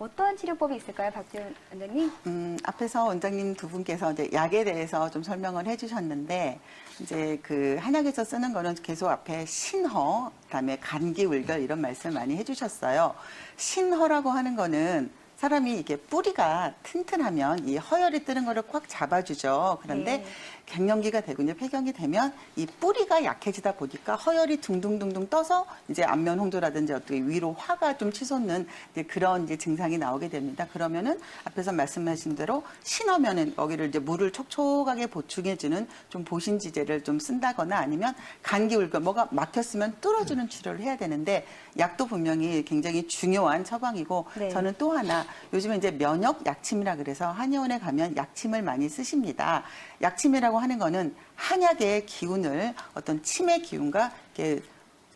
어떠한 치료법이 있을까요, 박지원 원장님? 음, 앞에서 원장님 두 분께서 이제 약에 대해서 좀 설명을 해주셨는데 이제 그 한약에서 쓰는 거는 계속 앞에 신허, 그다음에 감기 울결 이런 말씀 많이 해주셨어요. 신허라고 하는 거는 사람이 이게 뿌리가 튼튼하면 이 허열이 뜨는 거를 꽉 잡아주죠. 그런데 네. 갱년기가 되고 이제 폐경이 되면 이 뿌리가 약해지다 보니까 허열이 둥둥둥둥 떠서 이제 안면 홍조라든지 어떻게 위로 화가 좀 치솟는 이제 그런 이제 증상이 나오게 됩니다. 그러면은 앞에서 말씀하신 대로 신어면은 여기를 이제 물을 촉촉하게 보충해주는 좀 보신지제를 좀 쓴다거나 아니면 감기 울고 뭐가 막혔으면 뚫어주는 치료를 해야 되는데 약도 분명히 굉장히 중요한 처방이고 네. 저는 또 하나 요즘에 이제 면역 약침이라 그래서 한의원에 가면 약침을 많이 쓰십니다. 약침이라고 하는 거는 한약의 기운을 어떤 침의 기운과 이렇게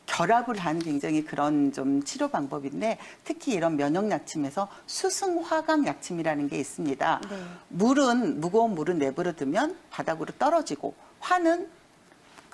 결합을 한 굉장히 그런 좀 치료 방법인데 특히 이런 면역 약침에서 수승 화강 약침이라는 게 있습니다. 네. 물은 무거운 물은 내버려 두면 바닥으로 떨어지고 화는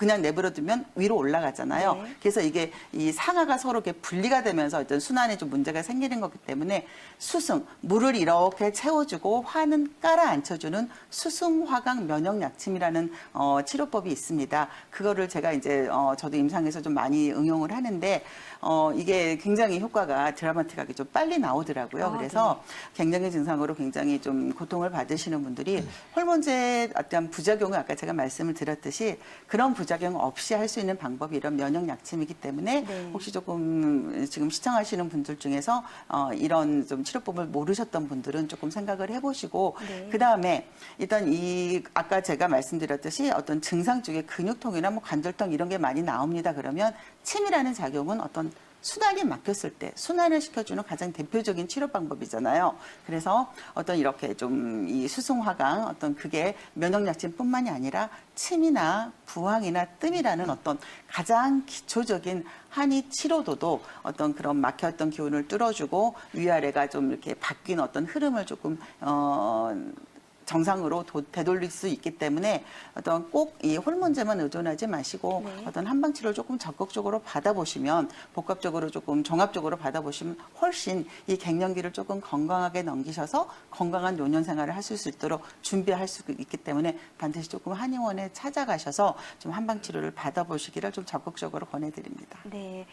그냥 내버려 두면 위로 올라가잖아요. 네. 그래서 이게 이 상하가 서로 이렇게 분리가 되면서 어떤 순환에 좀 문제가 생기는 거기 때문에 수승 물을 이렇게 채워주고 화는 깔아앉혀주는 수승화강 면역 약침이라는 어, 치료법이 있습니다. 그거를 제가 이제 어, 저도 임상에서 좀 많이 응용을 하는데 어, 이게 굉장히 효과가 드라마틱하게 좀 빨리 나오더라고요. 아, 그래서 갱년기 증상으로 굉장히 좀 고통을 받으시는 분들이 호르몬제 어떤 부작용을 아까 제가 말씀을 드렸듯이 그런 부작용 없이 할 수 있는 방법이 이런 면역 약침이기 때문에 네. 혹시 조금 지금 시청하시는 분들 중에서 어, 이런 좀 치료법을 모르셨던 분들은 조금 생각을 해보시고 네. 그 다음에 일단 이 아까 제가 말씀드렸듯이 어떤 증상 중에 근육통이나 뭐 관절통 이런 게 많이 나옵니다. 그러면 침이라는 작용은 어떤 순환이 막혔을 때 순환을 시켜주는 가장 대표적인 치료 방법이잖아요. 그래서 어떤 이렇게 좀 이 수승화강 어떤 그게 면역약침뿐만이 아니라 침이나 부항이나 뜸이라는 어떤 가장 기초적인 한의 치료도도 어떤 그런 막혔던 기운을 뚫어주고 위아래가 좀 이렇게 바뀐 어떤 흐름을 조금 어. 정상으로 도- 되돌릴 수 있기 때문에 어떤 꼭 이 호르몬제만 의존하지 마시고 네. 어떤 한방 치료를 조금 적극적으로 받아보시면 복합적으로 조금 종합적으로 받아보시면 훨씬 이 갱년기를 조금 건강하게 넘기셔서 건강한 노년 생활을 하실 수 있도록 준비할 수 있기 때문에 반드시 조금 한의원에 찾아가셔서 좀 한방 치료를 받아보시기를 좀 적극적으로 권해드립니다. 네.